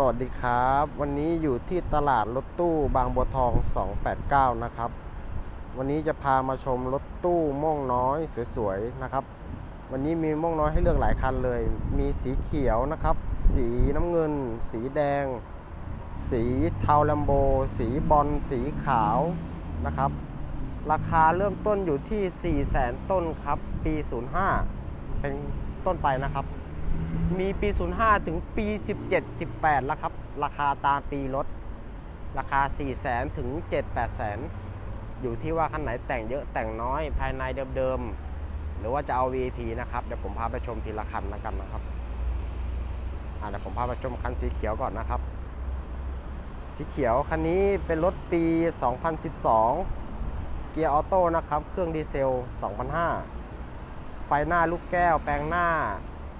สวัสดีครับ วันนี้อยู่ที่ตลาดรถตู้บางบัวทอง 289 นะครับ วันนี้จะพามาชมรถตู้ม่วงน้อยสวยๆนะครับ วันนี้มีม่วงน้อยให้เลือกหลายคันเลย มีสีเขียวนะครับ สีน้ำเงิน สีแดง สีเทาแลมโบ สีบอลสีขาวนะครับ ราคาเริ่มต้นอยู่ที่ 4 0 0แสนต้นครับ ปี 05 เป็นต้นไปนะครับ มีปี 05 ถึงปี 17 18 แล้วครับ ราคาตามปีรถ ราคา 4 0 0แสนถึง 7 8แสน อยู่ที่ว่าคันไหนแต่งเยอะแต่งน้อยภายในเดิมๆ หรือว่าจะเอา VIP นะครับ เดี๋ยวผมพาไปชมทีละคันแล้วกันนะครับเดี๋ยวผมพาไปชมคันสีเขียวก่อนนะครับ สีเขียวคันนี้เป็นรถปี 2012 เกียร์ออโต้นะครับ เครื่องดีเซล 2005 ไฟหน้าลูกแก้วแปลงหน้า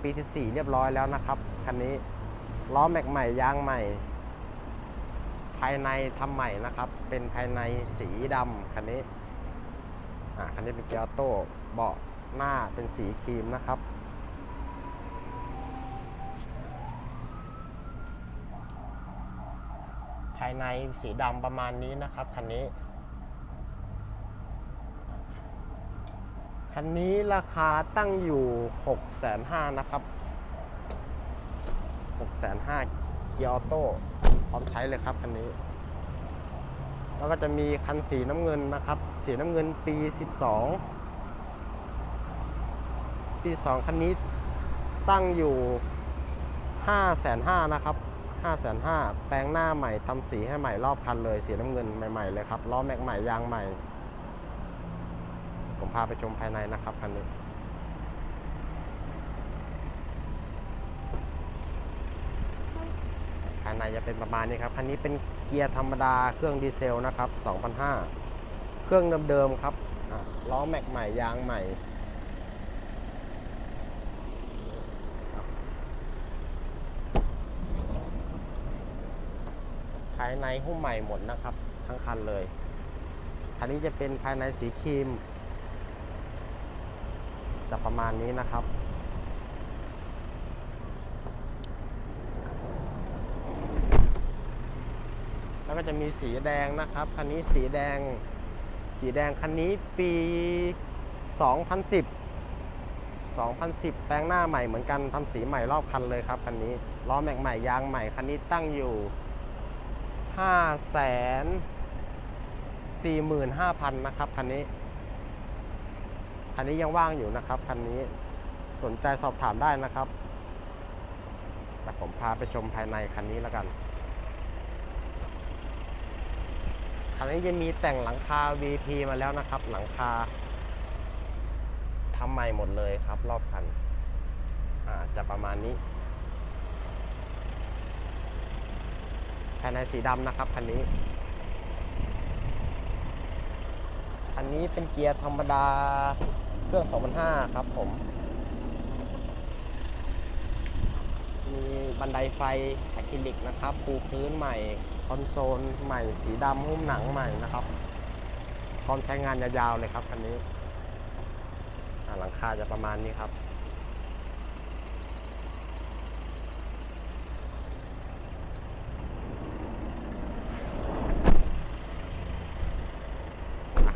ปี 14 เรียบร้อยแล้วนะครับคันนี้ล้อแม็กใหม่ยางใหม่ ภายในทำใหม่นะครับ เป็นภายในสีดำคันนี้อ่าคันนี้เป็นเกียร์ออโต้เบาะหน้าเป็นสีครีมนะครับภายในสีดำประมาณนี้นะครับคันนี้ คันนี้ราคาตั้งอยู่ 6 5 0 0 0นะครับ 6 5 0 0 0เกียร์ออโต้พร้อมใช้เลยครับคันนี้ แล้วก็จะมีคันสีน้ำเงินนะครับ สีน้ำเงินปี 12 ปี2คันนี้ตั้งอยู่ 5 5 0 0 0นะครับ5 5 0 0 0แปลงหน้าใหม่ทำสีให้ใหม่รอบคันเลย สีน้ำเงินใหม่ๆเลยครับล้อแม็กใหม่ยางใหม่ ผมพาไปชมภายในนะครับคันนี้ ภายในจะเป็นประมาณนี้ครับ คันนี้เป็นเกียร์ธรรมดาเครื่องดีเซลนะครับ2,500เครื่องเดิมๆครับล้อแม็กใหม่ยางใหม่ภายในหุ้มใหม่หมดนะครับ ทั้งคันเลย คันนี้จะเป็นภายในสีครีม จะประมาณนี้นะครับ แล้วก็จะมีสีแดงนะครับคันนี้สีแดง สีแดงคันนี้ปี 2010 2010 แปลงหน้าใหม่เหมือนกันทำสีใหม่รอบคันเลยครับคันนี้ล้อแม็กใหม่ยางใหม่คันนี้ตั้งอยู่ 5 4 5 0 0 0 นะครับคันนี้ คันนี้ยังว่างอยู่นะครับคันนี้สนใจสอบถามได้นะครับแต่ผมพาไปชมภายในคันนี้แล้วกัน คันนี้จะมีแต่งหลังคา VP มาแล้วนะครับ หลังคาทำใหม่หมดเลยครับ รอบคันอาจะประมาณนี้ภายในสีดำนะครับคันนี้ คันนี้เป็นเกียร์ธรรมดา เครื่อง 2005 ครับผม มีบันไดไฟอะคริลิกนะครับ ปูพื้นใหม่ คอนโซลใหม่ สีดำหุ้มหนังใหม่นะครับ พร้อมใช้งานยาวๆเลยครับคันนี้หลังคาจะประมาณนี้ครับ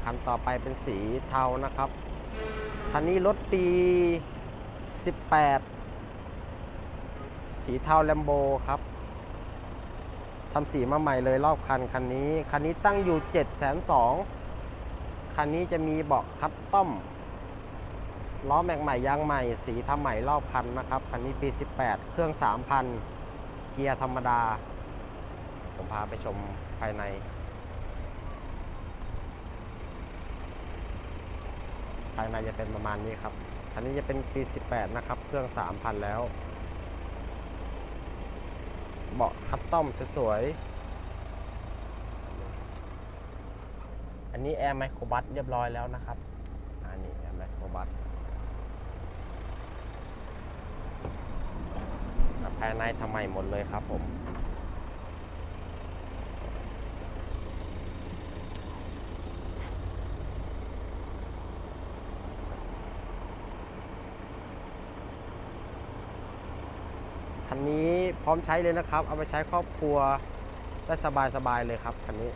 คันต่อไปเป็นสีเทานะครับ คันนี้รถปี 18 สีเทาแลมโบครับทำสีมาใหม่เลยรอบคันคันนี้ คันนี้ตั้งอยู่ 7 2 0 0 0คันนี้จะมีเบาะคัสตอมล้อแม็กใหม่ยางใหม่ สีทำใหม่รอบคันนะครับ คันนี้ปี 18 เครื่อง 3,000 เกียร์ธรรมดา ผมพาไปชมภายในายในจะเป็นประมาณนี้ครับ คันนี้จะเป็นปี 18 นะครับ เครื่อง 3,000 แล้ว เบาะคัสตอมสวยๆ อันนี้แอร์ไมโครบัสเรียบร้อยแล้วนะครับ อันนี้แอร์ไมโครบัสภายในทำใหม่หมดเลยครับผมภ คันนี้ พร้อมใช้เลยนะครับ เอาไปใช้ครอบครัวได้สบายๆเลยครับคันนี้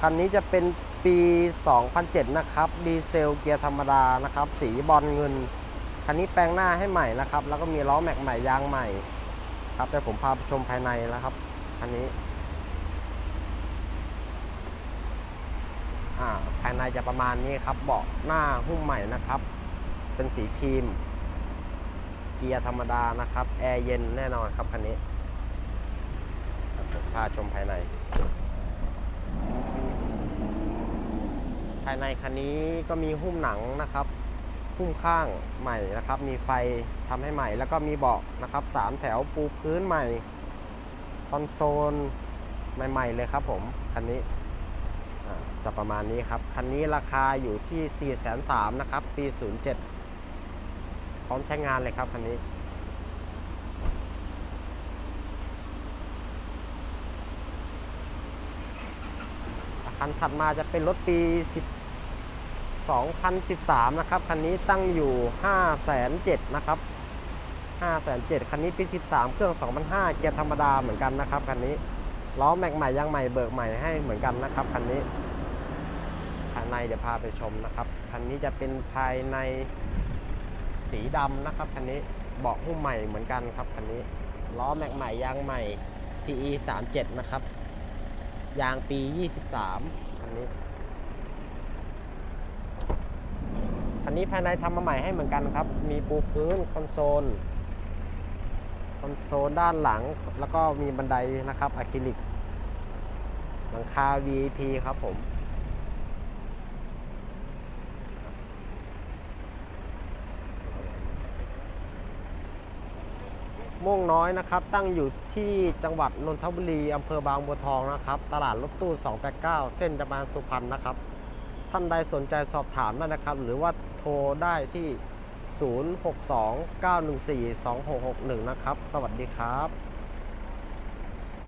คันนี้จะเป็นปี 2007 นะครับ ดีเซลเกียร์ธรรมดานะครับ สีบอลเงิน คันนี้แปลงหน้าให้ใหม่นะครับ แล้วก็มีล้อแม็กใหม่ยางใหม่ ครับเดี๋ยวผมพาไปชมภายในแล้วครับ คันนี้ อ่า ภาย ในจะประมาณนี้ครับ เบาะหน้าหุ้มใหม่นะครับ เป็นสีครีม เกียร์ธรรมดานะครับ แอร์เย็นแน่นอนครับคันนี้พาชมภายใน ภายในคันนี้ก็มีหุ้มหนังนะครับ หุ้มข้างใหม่นะครับ มีไฟทำให้ใหม่ แล้วก็มีเบาะนะครับสามแถวปูพื้นใหม่ คอนโซลใหม่ ๆ เลยครับผม คันนี้ จะประมาณนี้ครับ คันนี้ราคาอยู่ที่ 4 3 0 0 0นะครับ ปี 07 พร้อมใช้งานเลยครับคันนี้ คันถัดมาจะเป็นรถปี10 2013 นะครับ คันนี้ตั้งอยู่5 7 0 0 0นะครับ5 7 0 0 0คันนี้ปี 13 เครื่อง 2005 เกียร์ธรรมดาเหมือนกันนะครับคันนี้ล้อแม็กใหม่ยางใหม่เบิกใหม่ให้เหมือนกันนะครับคันนี้ ในเดี๋ยวพาไปชมนะครับ คันนี้จะเป็นภายในสีดำนะครับคันนี้เบาะหุ้มใหม่เหมือนกันครับคันนี้ล้อแม็กใหม่ยางใหม่ TE 37นะครับ ยางปี 23 คันนี้ คันนี้ภายในทำมาใหม่ให้เหมือนกันครับ มีปูพื้นคอนโซล คอนโซลด้านหลังแล้วก็มีบันไดนะครับอะคริลิกหลังคา VIP ครับผม ม่วงน้อยนะครับ ตั้งอยู่ที่จังหวัดนนทบุรีอำเภอบางบัวทองนะครับ ตลาดรถตู้ 289 เส้นจามาสุพรรณนะครับ ท่านใดสนใจสอบถามได้นะครับ หรือว่าโทรได้ที่ 062 914 2661 นะครับ สวัสดีครับ